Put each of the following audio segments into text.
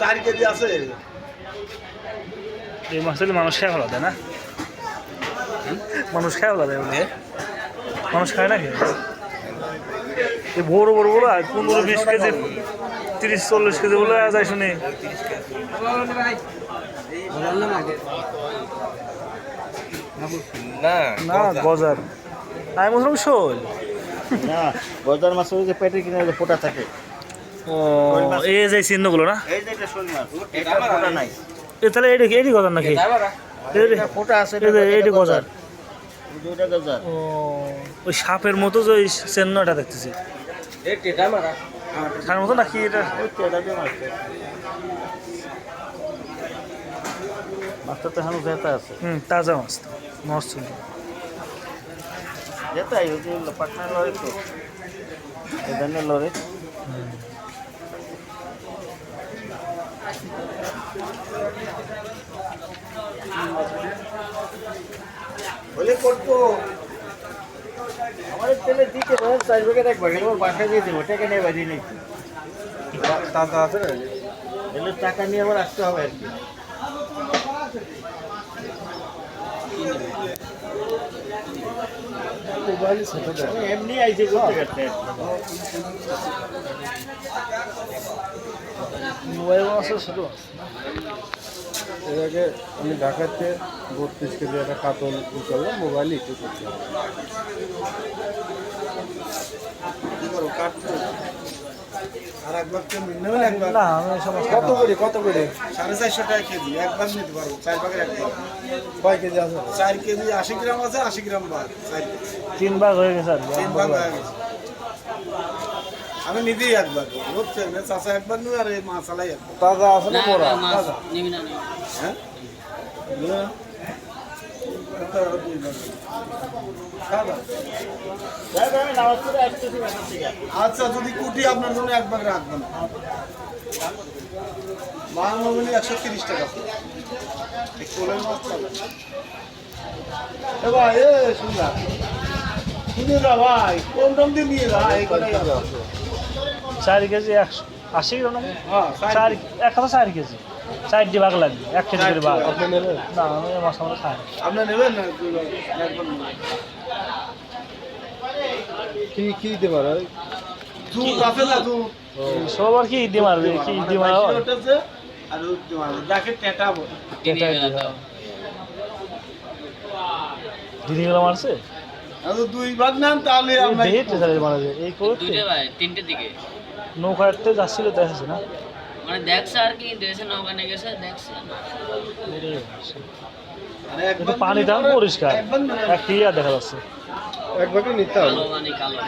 চার কেজি আছে। এই মাছ হলে মানুষ খায় ভালো দেয় না? মানুষ খায় ভালো দেয় বলে মানুষ খায় নাকি? এই বড় বড় বড় পনেরো বিশ কেজি তিরিশ চল্লিশ কেজি বলে যায় শুনি। না না গজার। আমি বললাম শোল। না গজার মাছ ওই যে পেটে কিনে যে ফোটা থাকে। ও এই যে চিহ্নগুলো না? এই যে এটা শোল মাছ এটা ফোটা নাই। এ তাহলে এটি এটি গজার নাকি? এটা ফোটা আছে এটি গজার। দুইটা গজার। ও ওই সাপের মতো যে ওই চিহ্নটা দেখতেছি। সাপের মতো নাকি এটা? দিয়ে মাছটা তো এখনও জেতা আছে। হুম তাজা মাছ তো নষ্ট জেতাই ওই যে পাটনা লড়ে তো। ধরনের লড়ে। বলে করব। আমাদের তেলে দিতে ধরেন চার প্যাকেট এক প্যাকেট ওর বাসায় দিয়ে দেবো টাকা নিয়ে বাড়ি নেই। টাকা আছে এলে টাকা নিয়ে আবার আসতে হবে আর কি। এমনি আইছি করতে করতে। মোবাইল আছে শুধু এর আগে আমি ঢাকাতে বত্রিশ কেজি একটা কাতল ই করলাম মোবাইল ইস্যু করতে কত করে কত করে? সাড়ে চারশো টাকা কেজি নিতে পারব চার ভাগের একবার কয় কেজি আছে? চার কেজি আশি গ্রাম আছে আশি গ্রাম ভাগ। তিন ভাগ হয়ে গেছে তিন ভাগ হয়ে গেছে। আমি নিজেই একবার বুঝছেন চাষা একবার নই আর এই মাছালাই একবার। তাজা আছে না মোরা তাজা? হ্যাঁ? না। এটা আরও দুই ভাগ। সাদা। আচ্ছা যদি কুটি আপনার জন্য একবার রাখবেন। বাংলা একশো তিরিশ টাকা। কোলের মাছ ভাই এ শুনলা শুনে ভাই কোন দাম দিয়ে নিয়ে ভাই। চার কেজি একশো আশি গ্রাম নাকি হ্যাঁ চার এক হাজার চার কেজি। চারটি ভাগ লাগবে এক কেজি করে ভাগ। আপনি নেবেন? না আমি মাছ আমাদের খাই না। আপনার নেবেন না। কি কি দিতে পারে? দুধ আছে না দুধ? সব আর কি ইদি মারবে কি ইদি মারা আর মারবে যাকে টেটা বলে এটাই দি, হ্যাঁ। দিদিগুলো মারছে? আর দুই ভাগ নেন তাহলে আমরা দেখে মারা যায়। এই করতে তিনটের দিকে। নৌকাতে যাচ্ছিল দেখেছে না। মানে দেখছে আর কি দেশে নৌকানে গেছে দেখছে। কিন্তু পানিটা পরিষ্কার। একবার এক ক্লিয়ার দেখা যাচ্ছে। এক ভাগে নিতে হবে।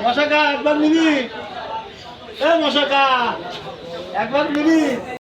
মশাকা একবার নিবি এ মশাকা একবার নিবি